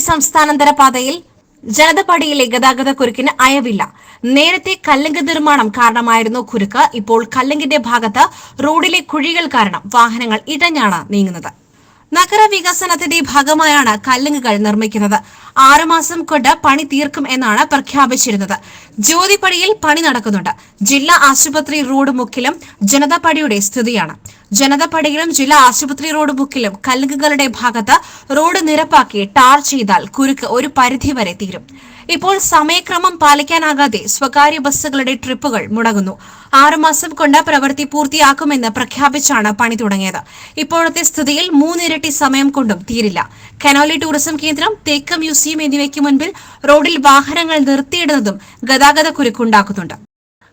സംസ്ഥാനാന്തര പാതയിൽ ജനതപടിയിലെ ഗതാഗത കുരുക്കിന് അയവില്ല. നേരത്തെ കല്ലങ്ക് നിർമ്മാണം കാരണമായിരുന്നു കുരുക്ക്. ഇപ്പോൾ കല്ലങ്കിന്റെ ഭാഗത്ത് റോഡിലെ കുഴികൾ കാരണം വാഹനങ്ങൾ ഇടഞ്ഞാണ് നീങ്ങുന്നത്. നഗരവികസനത്തിന്റെ ഭാഗമായാണ് കല്ലുങ്ങുകൾ നിർമ്മിക്കുന്നത്. ആറുമാസം കൊണ്ട് പണി തീർക്കും എന്നാണ് പ്രഖ്യാപിച്ചിരുന്നത്. ജ്യോതിപ്പടിയിൽ പണി നടക്കുന്നുണ്ട്. ജില്ലാ ആശുപത്രി റോഡ് മുക്കിലും ജനതാപടിയുടെ സ്ഥിതിയാണ്. ജനതാപടിയിലും ജില്ലാ ആശുപത്രി റോഡ് ബുക്കിലും കല്ലുകളുടെ ഭാഗത്ത് റോഡ് നിരപ്പാക്കി ടാർ ചെയ്താൽ കുരുക്ക് ഒരു പരിധിവരെ തീരും. ഇപ്പോൾ സമയക്രമം പാലിക്കാനാകാതെ സ്വകാര്യ ബസ്സുകളുടെ ട്രിപ്പുകൾ മുടങ്ങുന്നു. ആറുമാസം കൊണ്ട് പ്രവൃത്തി പൂർത്തിയാക്കുമെന്ന് പ്രഖ്യാപിച്ചാണ് പണി തുടങ്ങിയത്. ഇപ്പോഴത്തെ സ്ഥിതിയിൽ മൂന്നിരട്ടി സമയം കൊണ്ടും തീരില്ല. കനോലി ടൂറിസം കേന്ദ്രം തേക്ക് മ്യൂസിയം എന്നിവയ്ക്ക് മുൻപിൽ റോഡിൽ വാഹനങ്ങൾ നിർത്തിയിടുന്നതും ഗതാഗത കുരുക്കുണ്ടാക്കുന്നുണ്ട്.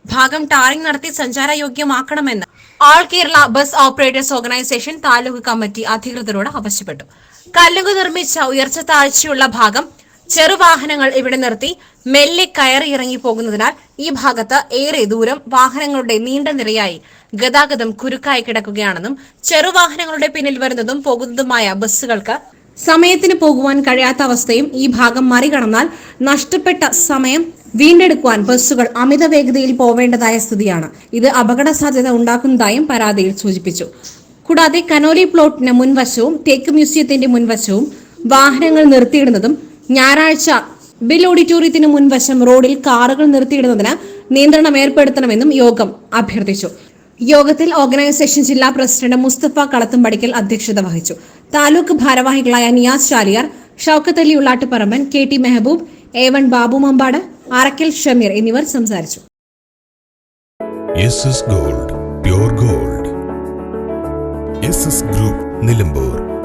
ഭാഗം ടാറിംഗ് നടത്തി സഞ്ചാരയോഗ്യമാക്കണമെന്ന് all Kerala bus operators organisation taluk committee അധികൃതരോട് ആവശ്യപ്പെട്ടു. കല്ലുകു നിർമ്മിച്ച ഉയർച്ച താഴ്ചയുള്ള ഭാഗം ചെറുവാഹനങ്ങൾ ഇവിടെ നിർത്തി മെല്ലെ കയറി ഇറങ്ങി പോകുന്നതിനാൽ ഈ ഭാഗത്ത് ഏറെ ദൂരം വാഹനങ്ങളുടെ നീണ്ട നിരയായി ഗതാഗതം കുരുക്കായി കിടക്കുകയാണെന്നും ചെറുവാഹനങ്ങളുടെ പിന്നിൽ വരുന്നതും പോകുന്നതുമായ ബസ്സുകൾക്ക് സമയത്തിന് പോകുവാൻ കഴിയാത്ത അവസ്ഥയും ഈ ഭാഗം മറികടന്നാൽ നഷ്ടപ്പെട്ട സമയം വീണ്ടെടുക്കുവാൻ ബസ്സുകൾ അമിത വേഗതയിൽ പോവേണ്ടതായ സ്ഥിതിയാണ്. ഇത് അപകട സാധ്യത ഉണ്ടാക്കുന്നതായും പരാതിയിൽ സൂചിപ്പിച്ചു. കൂടാതെ കനോലി പ്ലോട്ടിന് മുൻവശവും തേക്ക് മ്യൂസിയത്തിന്റെ മുൻവശവും വാഹനങ്ങൾ നിർത്തിയിടുന്നതും ഞായറാഴ്ച ബിൽ ഓഡിറ്റോറിയത്തിന് മുൻവശം റോഡിൽ കാറുകൾ നിർത്തിയിടുന്നതിന് നിയന്ത്രണം ഏർപ്പെടുത്തണമെന്നും യോഗം അഭ്യർത്ഥിച്ചു. യോഗത്തിൽ ഓർഗനൈസേഷൻ ജില്ലാ പ്രസിഡന്റ് മുസ്തഫ കളത്തുംപടിക്കൽ അധ്യക്ഷത വഹിച്ചു. താലൂക്ക് ഭാരവാഹികളായ Niyas Chaliyar Shoukath Ali Ullattuparamban K T Mehaboob A one Babu Mambad Arakkal Shameer എന്നിവർ സംസാരിച്ചു. Gold pure gold. Group Nilambur.